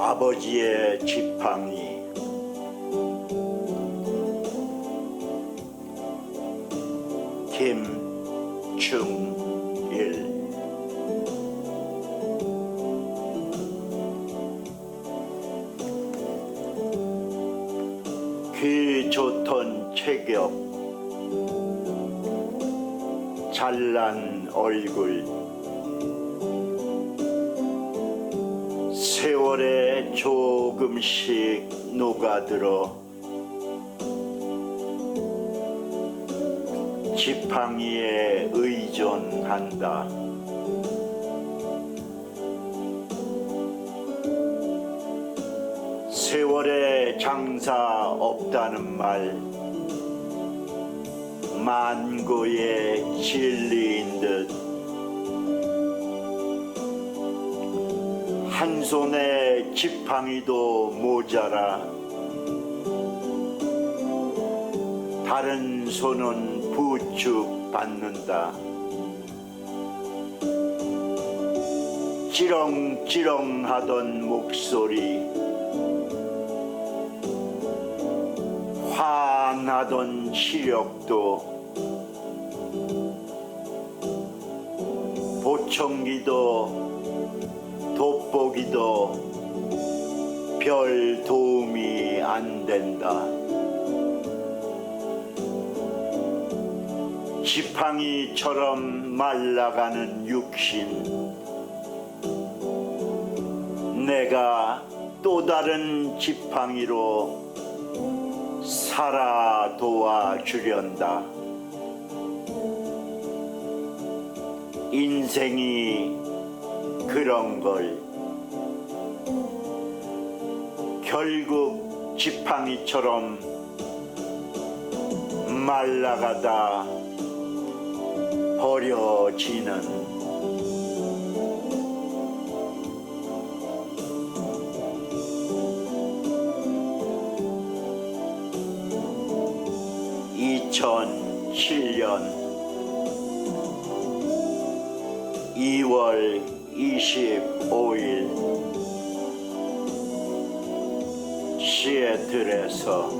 아버지의 지팡이. 김충일. 귀 좋던 체격 잘난 얼굴 세월에 조금씩 녹아들어 지팡이에 의존한다. 세월에 장사 없다는 말 만고의 진리인 듯. 한 손에 지팡이도 모자라. 다른 손은 부축 받는다. 찌렁찌렁 하던 목소리. 환 하던 시력도 보청기도 돋보기도 별 도움이 안 된다. 지팡이처럼 말라가는 육신. 내가 또 다른 지팡이로 살아 도와주련다. 인생이 그런 걸 결국 지팡이처럼 말라가다 버려지는 (2007년) 2월 25일 시애틀에서